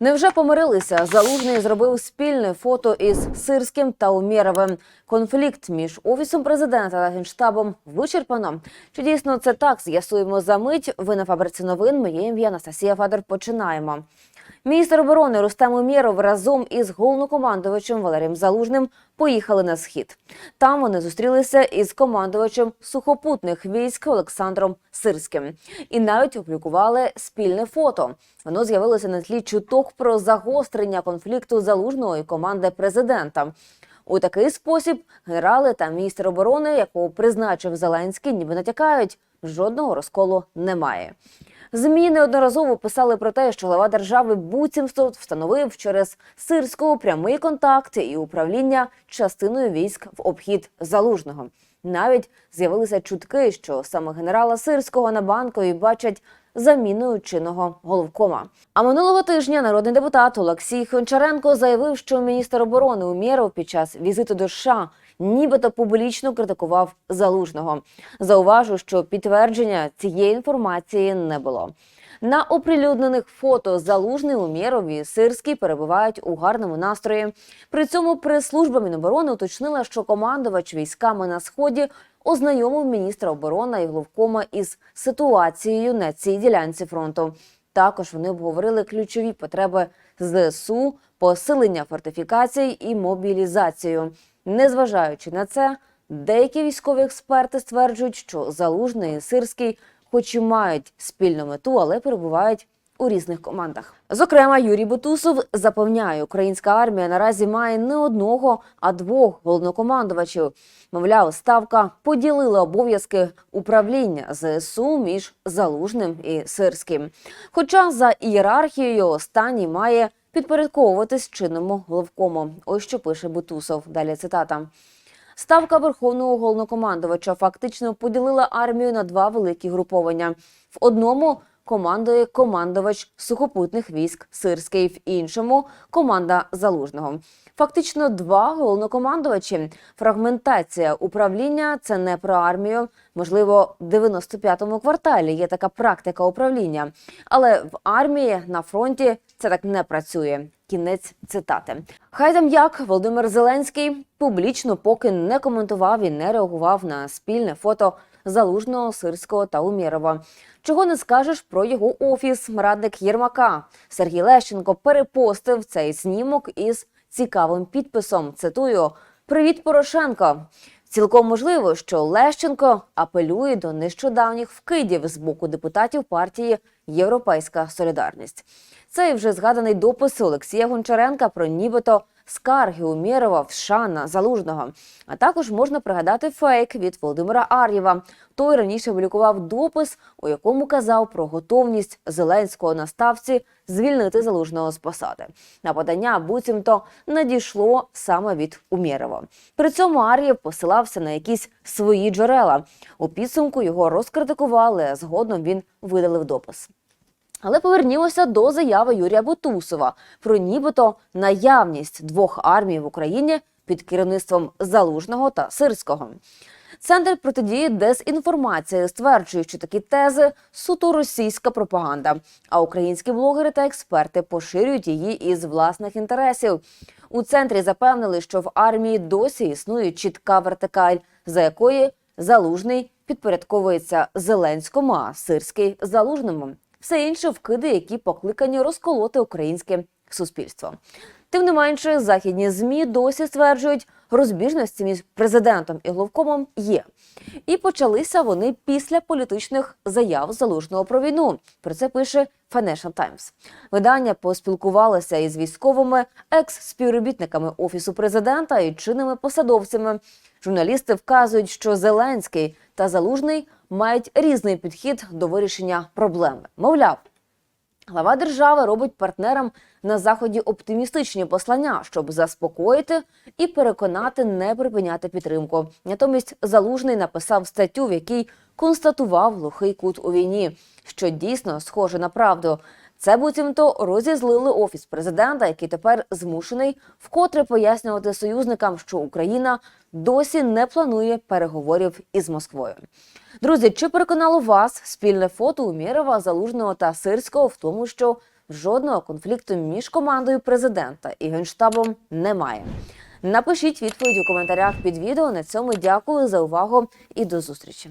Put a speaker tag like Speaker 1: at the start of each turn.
Speaker 1: Невже помирилися? Залужний зробив спільне фото із Сирським та Умєровим. Конфлікт між офісом президента та генштабом вичерпано. Чи дійсно це так? З'ясуємо за мить. Ви на фабриці новин. Моє ім'я Анастасія Федор. Починаємо. Міністр оборони Рустем Умєров разом із головнокомандувачем Валерієм Залужним поїхали на схід. Там вони зустрілися із командувачем сухопутних військ Олександром Сирським і навіть опублікували спільне фото. Воно з'явилося на тлі чуток про загострення конфлікту залужного команди президента. У такий спосіб генерали та міністр оборони, якого призначив Зеленський, ніби натякають, жодного розколу немає. ЗМІ неодноразово писали про те, що глава держави буцімство встановив через Сирського прямий контакт і управління частиною військ в обхід залужного. Навіть з'явилися чутки, що саме генерала Сирського на банкові бачать заміною чинного головкома. А минулого тижня народний депутат Олексій Хончаренко заявив, що міністр оборони Умєров під час візиту до США нібито публічно критикував залужного. Зауважу, що підтвердження цієї інформації не було. На оприлюднених фото Залужний, Умєров і Сирський перебувають у гарному настрої. При цьому прес-служба Міноборони уточнила, що командувач військами на сході ознайомив міністра оборони і головкома із ситуацією на цій ділянці фронту. Також вони обговорили ключові потреби ЗСУ, посилення фортифікацій і мобілізацію. Незважаючи на це, деякі військові експерти стверджують, що Залужний і Сирський, хоч і мають спільну мету, але перебувають у різних командах. Зокрема, Юрій Бутусов запевняє, українська армія наразі має не одного, а двох головнокомандувачів. Мовляв, ставка поділила обов'язки управління ЗСУ між Залужним і Сирським. Хоча за ієрархією останній має підпорядковуватись чинному головкому. Ось що пише Бутусов. Далі цитата. Ставка верховного головнокомандувача фактично поділила армію на два великі груповання. В одному командує командувач сухопутних військ Сирський, в іншому команда залужного. Фактично два головнокомандувачі. Фрагментація управління це не про армію. Можливо, в 95-му кварталі є така практика управління, але в армії на фронті це так не працює. Кінець цитати. Хай там як Володимир Зеленський публічно поки не коментував і не реагував на спільне фото залужного сирського та Умєрова. Чого не скажеш про його офіс, радник Єрмака Сергій Лещенко перепостив цей знімок із цікавим підписом. Цитую: Привіт, Порошенко. Цілком можливо, що Лещенко апелює до нещодавніх вкидів з боку депутатів партії Європейська Солідарність. Цей вже згаданий допис Олексія Гончаренка про нібито скарги Умєрова в США на залужного. А також можна пригадати фейк від Володимира Ар'єва. Той раніше публікував допис, у якому казав про готовність Зеленського на ставці звільнити залужного з посади. На подання буцімто надійшло саме від Умєрова. При цьому Ар'єв посилався на якісь свої джерела. У підсумку його розкритикували, а згодом він видалив допис. Але повернімося до заяви Юрія Бутусова про нібито наявність двох армій в Україні під керівництвом Залужного та Сирського. Центр протидії дезінформації стверджує, що такі тези суто російська пропаганда, а українські блогери та експерти поширюють її із власних інтересів. У центрі запевнили, що в армії досі існує чітка вертикаль, за якої залужний підпорядковується Зеленському, а Сирський залужному. Все інше вкиди, які покликані розколоти українське суспільство. Тим не менше, західні змі досі стверджують, розбіжності між президентом і головкомом є. І почалися вони після політичних заяв залужного про війну. Про це пише Financial Times. Видання поспілкувалося із військовими, екс-співробітниками офісу президента і чинними посадовцями. Журналісти вказують, що Зеленський та Залужний мають різний підхід до вирішення проблеми. Мовляв, глава держави робить партнерам на заході оптимістичні послання, щоб заспокоїти і переконати не припиняти підтримку. Натомість Залужний написав статтю, в якій констатував глухий кут у війні, що дійсно схоже на правду. Це буцімто розізлили офіс президента, який тепер змушений вкотре пояснювати союзникам, що Україна досі не планує переговорів із Москвою. Друзі, чи переконало вас спільне фото Умєрова, Залужного та Сирського в тому, що жодного конфлікту між командою президента і генштабом немає. Напишіть відповідь у коментарях під відео. На цьому дякую за увагу і до зустрічі.